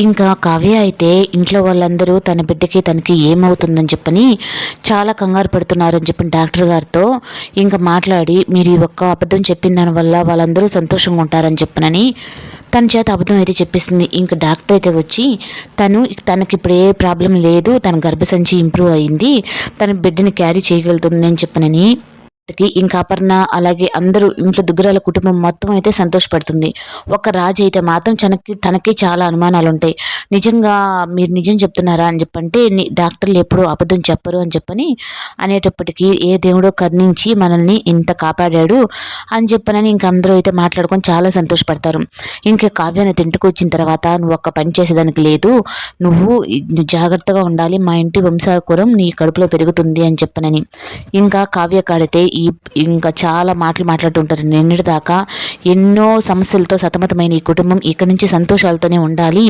ఇంకా కావ్య అయితే ఇంట్లో వాళ్ళందరూ తన బిడ్డకి తనకి ఏమవుతుందని చెప్పని చాలా కంగారు పడుతున్నారని చెప్పిన డాక్టర్ గారితో ఇంకా మాట్లాడి మీరు ఈ ఒక్క అబద్ధం చెప్పిన దానివల్ల వాళ్ళందరూ సంతోషంగా ఉంటారని చెప్పనని తన చేత అబద్ధం అయితే చెప్పిస్తుంది ఇంకా డాక్టర్ అయితే వచ్చి తను తనకి ఇప్పుడు ఏ ప్రాబ్లం లేదు తన గర్భసంచి ఇంప్రూవ్ అయింది తన బిడ్డని క్యారీ చేయగలుగుతుంది అని చెప్పనని కి ఇంకా అపర్ణ అలాగే అందరూ ఇంట్లో దుగ్గరాల కుటుంబం మొత్తం అయితే సంతోషపడుతుంది. ఒక రాజు అయితే మాత్రం తనకి తనకి చాలా అనుమానాలు ఉంటాయి నిజంగా మీరు నిజం చెప్తున్నారా అని చెప్పంటే డాక్టర్లు ఎప్పుడూ అబద్ధం చెప్పరు అని చెప్పని అనేటప్పటికీ ఏ దేవుడో కర్ణించి మనల్ని ఇంత కాపాడాడు అని చెప్పనని ఇంక అందరూ అయితే మాట్లాడుకొని చాలా సంతోషపడతారు. ఇంకా కావ్యాన్ని తింటుకు వచ్చిన తర్వాత నువ్వు ఒక్క పని చేసేదానికి లేదు. నువ్వు నువ్వు జాగ్రత్తగా ఉండాలి. మా ఇంటి వంశాకురం నీ కడుపులో పెరుగుతుంది అని చెప్పనని. ఇంకా కావ్య కాడితే ఈ ఇంకా చాలా మాటలు మాట్లాడుతుంటారు. నిన్నటి దాకా ఎన్నో సమస్యలతో సతమతమైన ఈ కుటుంబం ఇక్కడి నుంచి సంతోషాలతోనే ఉండాలి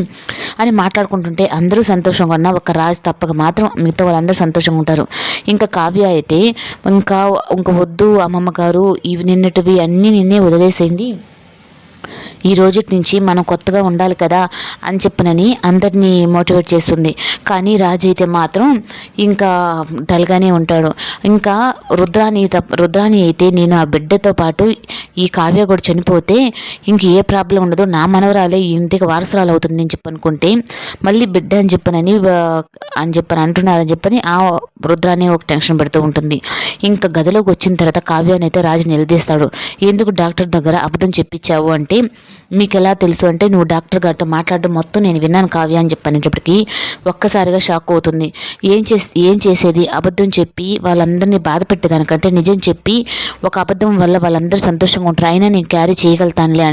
అని మాట్లాడుకుంటుంటే అందరూ సంతోషంగా ఉన్నా ఒక రాజు తప్పక మాత్రం మిగతా వాళ్ళందరూ సంతోషంగా ఉంటారు. ఇంకా కావ్య అయితే ఇంకా ఇంకా వద్దు అమ్మమ్మ గారు ఇవి నిన్నటివి అన్నీ నిన్నే వదిలేసేయండి. ఈ రోజు నుంచి మనం కొత్తగా ఉండాలి కదా అని చెప్పినని అందరినీ మోటివేట్ చేస్తుంది. కానీ రాజు అయితే మాత్రం ఇంకా డల్గానే ఉంటాడు. ఇంకా రుద్రాణి తప్ప రుద్రాణి అయితే నేను ఆ బిడ్డతో పాటు ఈ కావ్య కూడా చనిపోతే ఇంక ఏ ప్రాబ్లం ఉండదు. నా మనవరాలే ఈ ఇంటికి వారసురాలు అవుతుంది అని చెప్పి అనుకుంటే మళ్ళీ బిడ్డ అని చెప్పనని అని చెప్పని అంటున్నారని చెప్పని ఆ రుద్రాన్ని ఒక టెన్షన్ పెడుతూ ఉంటుంది. ఇంకా గదిలోకి వచ్చిన తర్వాత కావ్యాన్ని అయితే రాజు నిలదీస్తాడు. ఎందుకు డాక్టర్ దగ్గర అబద్ధం చెప్పించావు అంటే మీకు ఎలా తెలుసు అంటే నువ్వు డాక్టర్ గారితో మాట్లాడడం మొత్తం నేను విన్నాను కావ్య అని చెప్పనేటప్పటికి ఒక్కసారిగా షాక్ అవుతుంది. ఏం చేసి ఏం చేసేది? అబద్ధం చెప్పి వాళ్ళందరినీ బాధ పెట్టేదానికంటే నిజం చెప్పి ఒక అబద్ధం వల్ల వాళ్ళందరూ సంతోషంగా ఉంటారు. అయినా నేను క్యారీ చేయగలుగుతానులే అని